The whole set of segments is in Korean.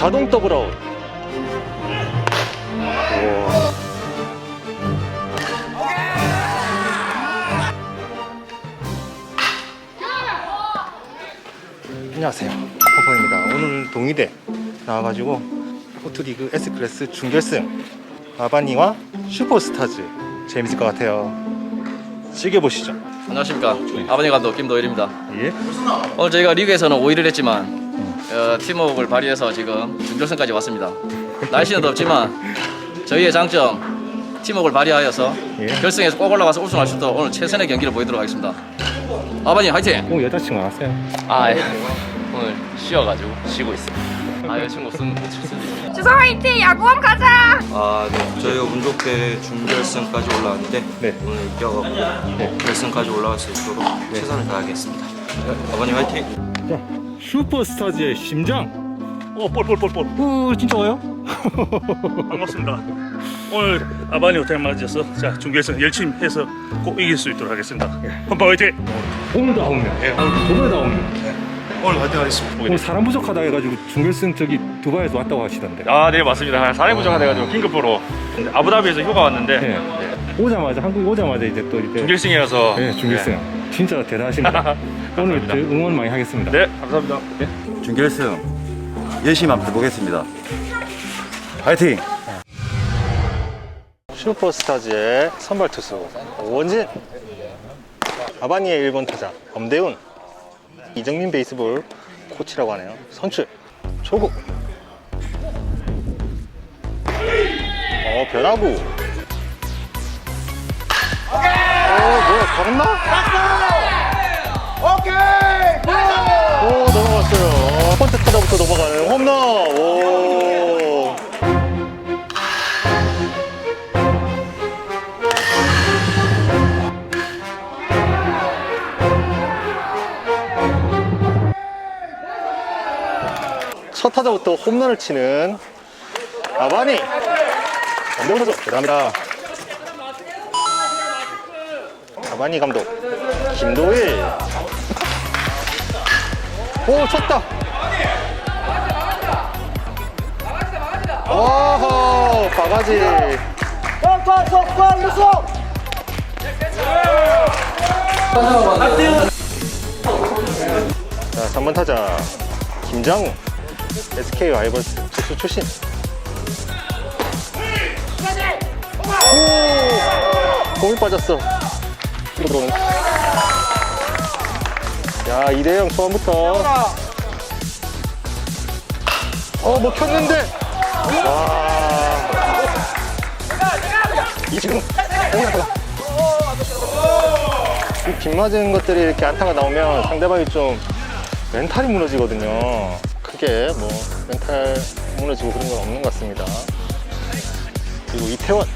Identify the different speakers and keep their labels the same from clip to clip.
Speaker 1: 자동 더블아웃. 안녕하세요. 허퍼입니다. 오늘 동의대 나와가지고 포트리그 S클래스 준결승 아바니와 슈퍼스타즈 재밌을 것 같아요. 즐겨보시죠.
Speaker 2: 안녕하십니까 아버님 감독 김도일입니다
Speaker 1: 예.
Speaker 2: 오늘 저희가 리그에서는 5위를 했지만 어, 팀워크를 발휘해서 지금 준결승까지 왔습니다 날씨는 덥지만 저희의 장점 팀워크를 발휘하여서
Speaker 1: 예.
Speaker 2: 결승에서 꼭 올라가서 우승할 수 있도록 오늘 최선의 경기를 보이도록 하겠습니다 아버님 화이팅!
Speaker 1: 오 여자친구 안 왔어요?
Speaker 2: 아 예. 오늘 쉬어가지고 쉬고 있습니다 아 여자친구 없으면 못칠 수도 있어요
Speaker 3: 주성 화이팅! 야구왕 가자!
Speaker 4: 아, 네. 저희가 운 좋게 준결승까지 올라왔는데
Speaker 1: 네.
Speaker 4: 오늘 이겨갖고
Speaker 1: 네.
Speaker 4: 결승까지 올라갈 수 있도록 최선을 다하겠습니다. 아버님 화이팅!
Speaker 1: 자, 슈퍼스타즈의 심장. 볼, 볼. 오, 진짜 와요?
Speaker 5: 반갑습니다. 오늘 아바니 호텔 맞이해서 자 중계선 열심히 해서 꼭 이길 수 있도록 하겠습니다. 홈파 화이팅!
Speaker 1: 오늘도 아홉 명. 예, 오늘 두번에도 아홉 명.
Speaker 5: 오늘 화이팅 하겠습니다.
Speaker 1: 오늘 사람 부족하다 해가지고 중결승 저기 두바이에서 왔다고 하시던데.
Speaker 5: 아, 네 맞습니다. 사례 부정가 돼가지고 긴급으로 아부다비에서 휴가 왔는데
Speaker 1: 네. 오자마자 한국 오자마자 이제 또 이제
Speaker 5: 중결승이라서
Speaker 1: 네, 중결승. 진짜 대단하십니다. 오늘 저 응원 많이 하겠습니다.
Speaker 5: 네, 감사합니다.
Speaker 6: 준결승 열심히 한번 해보겠습니다. 파이팅!
Speaker 1: 슈퍼스타즈의 선발 투수 오원진, 아바니의 1번 타자 엄대훈, 이정민 베이스볼 코치라고 하네요. 선출 조국. 어 변화구. 어 뭐야 갔나? 오케이. 오 첫 타자부터 홈런을 치는 아바니. 엄대훈 선수 대단합니다. 아바니 감독 김도일. 오 쳤다. 오호 바가지. 자 3번 타자 김장우 SK 와이번스 투수 출신. 오! 공이 빠졌어. 들어오네. 야, 이대형 처음부터. 어, 먹혔는데. 와. 이 지금. 이빗 맞은 것들이 이렇게 안타가 나오면 상대방이 좀 멘탈이 무너지거든요. 크게 뭐 멘탈 무너지고 그런 건 없는 것 같습니다. 그리고 이태원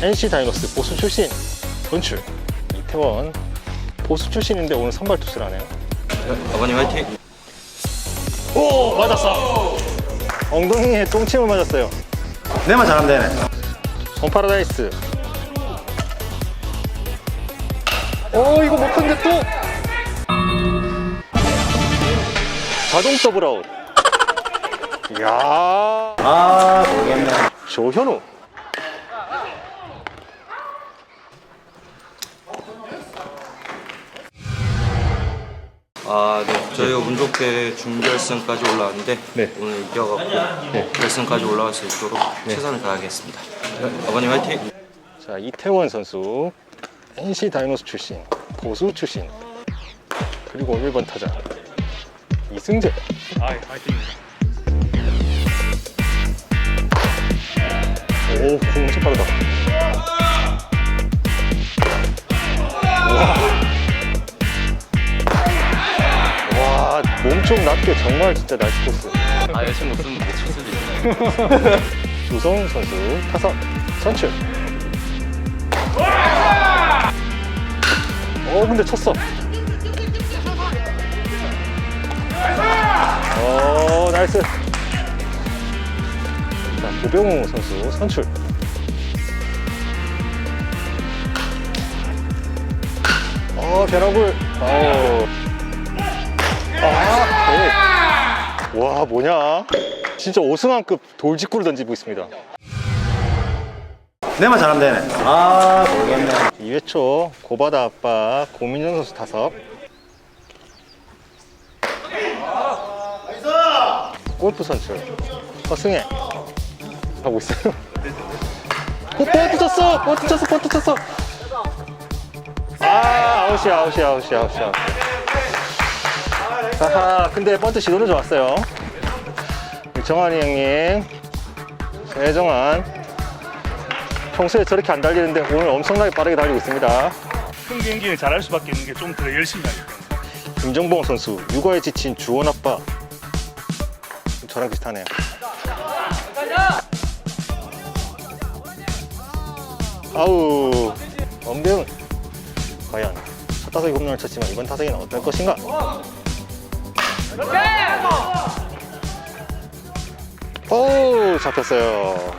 Speaker 1: NC 다이노스 보수 출신 선출 이태원 보수 출신인데 오늘 선발 투수를 하네요.
Speaker 4: 아버님 화이팅!
Speaker 1: 오 맞았어. 엉덩이에 똥침을 맞았어요.
Speaker 6: 내만 잘하면 되네.
Speaker 1: 선 파라다이스. 오 이거 못한데 또. 자동 더블아웃. 이야.
Speaker 6: 아, 모르겠네.
Speaker 1: 조현우.
Speaker 4: 아, 네. 저희가 운 좋게 준결승까지 올라왔는데
Speaker 1: 네.
Speaker 4: 오늘 이겨갖고
Speaker 1: 네.
Speaker 4: 결승까지 올라갈 수 있도록 최선을 다하겠습니다. 아버님 화이팅!
Speaker 1: 자 이태원 선수 NC 다이노스 출신 보수 출신 그리고 1번 타자 이승재
Speaker 5: 아, 화이팅!
Speaker 1: 오 공 엄청 빠르다. 와몸 좀 낮게 정말 진짜 나이스 코스.
Speaker 2: 아 없으면 못칠 수도 있어요
Speaker 1: 조성 선수 타선 선출. 어 근데 쳤어. 어 나이스 자 조병우 선수 선출. 어 변화구 어 아, 네. 와 뭐냐? 진짜 오승환급 돌직구를 던지고 있습니다.
Speaker 6: 내만 잘하면 되네. 아, 모르겠네.
Speaker 1: 2회 초 고바다 아빠 고민정 선수 타석. 골프 선수 허승혜 하고 있어요. 어, 번트 쳤어! 번트 쳤어! 번트 쳤어! 아 아웃이야 아웃이야 아웃이야 아웃이야. 아하 근데 번트 시도는 좋았어요. 정한이 형님 최정한. 평소에 저렇게 안 달리는데 오늘 엄청나게 빠르게 달리고 있습니다.
Speaker 5: 큰 경기를 잘할 수밖에 없는 게 좀 더 열심히 때문에.
Speaker 1: 김정봉 선수 육아에 지친 주원 아빠. 저랑 비슷하네요. 아우 엄대훈 과연 첫 타석에 홈런을 쳤지만 이번 타석에는 어떨 것인가? 오 잡혔어요.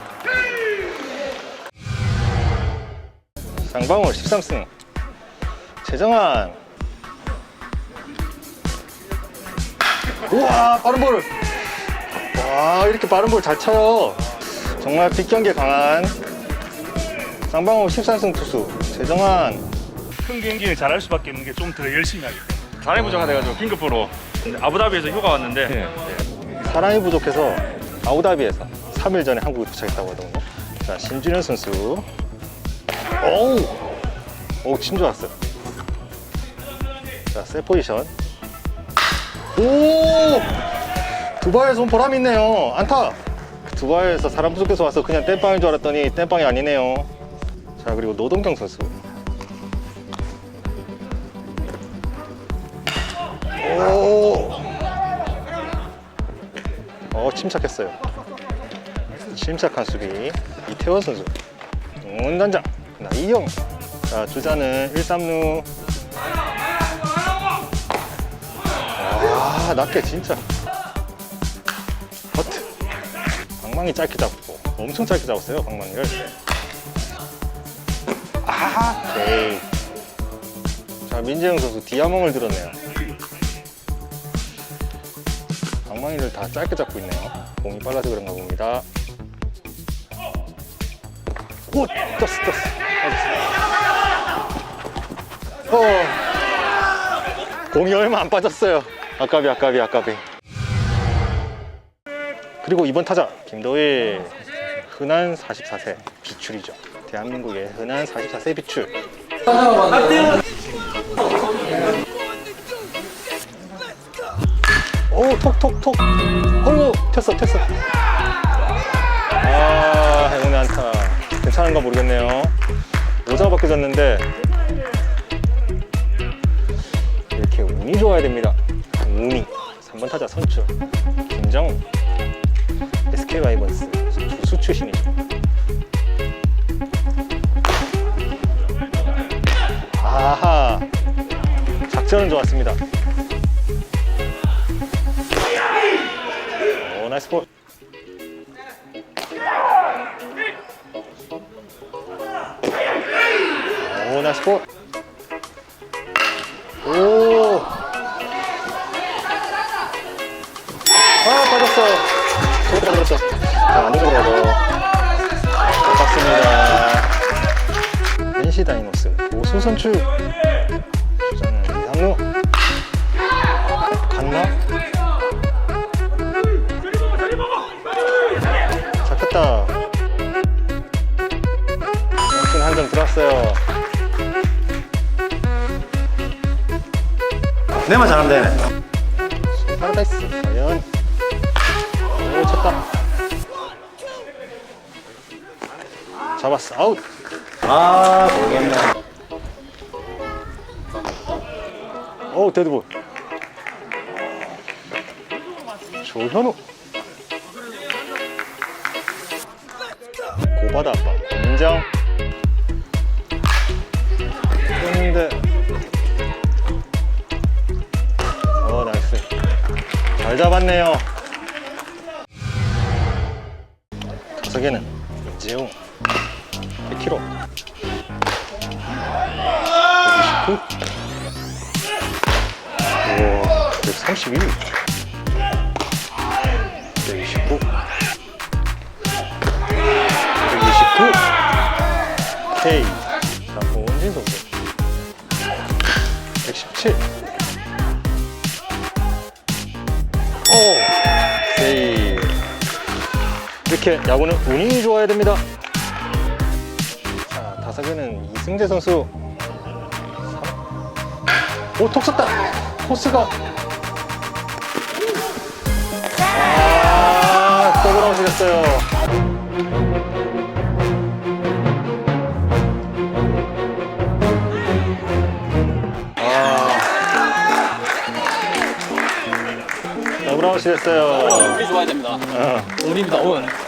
Speaker 1: 장방울 13승 최정환 우와 빠른 볼. 와 이렇게 빠른 볼 잘 쳐요. 정말 빗경기에 강한 쌍방울 13승 투수 최정환.
Speaker 5: 큰 경기를 잘할 수밖에 없는 게 좀 더 열심히 하기 때문에.
Speaker 7: 사람이 부족하돼가지고 긴급으로 아부다비에서 휴가 왔는데
Speaker 1: 사람이 부족해서 아부다비에서 3일 전에 한국에 도착했다고 하더군요. 자 신준현 선수. 오우 오우 침 좋았어요. 자세 포지션. 오 두바이에서 온 보람이 있네요. 안타. 두바이에서 사람 부족해서 와서 그냥 땜빵인 줄 알았더니 땜빵이 아니네요. 자 그리고 노동경 선수. 오. 어 침착했어요. 침착한 수비. 이태원 선수. 응원단장. 나이영 자 주자는 1, 3루. 아 낮게 진짜. 버트. 방망이 짧게 잡고 엄청 짧게 잡았어요 방망이를 아 오케이 자 민재영 선수 디아몽을 들었네요 방망이를 다 짧게 잡고 있네요. 공이 빨라서 그런가 봅니다. 오! 떴어, 떴어. 어. 공이 얼마 안 빠졌어요. 아까비, 아까비, 아까비. 그리고 이번 타자, 김도일. 흔한 44세 비출이죠. 대한민국의 흔한 44세 비출. 오, 톡톡톡. 어이구, 튀었어, 튀었어. 아, 행운의 안타. 괜찮은가 모르겠네요. 오자가 바뀌어졌는데, 이렇게 운이 좋아야 됩니다. 운이. 3번 타자 선출. 김정우. SK 와이번스. 투수 출신이죠. 아하. 작전은 좋았습니다. 오 나이스 볼. 오 나이스 볼. 오. 아 빠졌어. 저것도 빠졌어. 자 안쪽으로 가죠. 다. NC 다이노스 오수 선출. 주자는 이상루. 갔나? 잡혔다. 정신 한점 들었어요.
Speaker 6: 내만 잘하면 되네.
Speaker 1: 파라다이스 과연 오 쳤다. 잡았어. 아웃.
Speaker 6: 아, 모르겠네.
Speaker 1: 오 데드볼. 조현우. 고바다 아빠. 인정. 그런데 어 나이스. 잘 잡았네요. 타석에는 이재용 100kg 129 우와 132 129 129 K 나봉진 선수 117 오, 세일 이렇게 야구는 운이 좋아야 됩니다. 자, 다사계는 이승재 선수. 오, 톡 쳤다. 코스가. 아, 더블 아웃이 됐어요. 더블 아웃이 됐어요.
Speaker 2: 운이 좋아야 됩니다.
Speaker 1: 어.
Speaker 2: 운입니다, 운.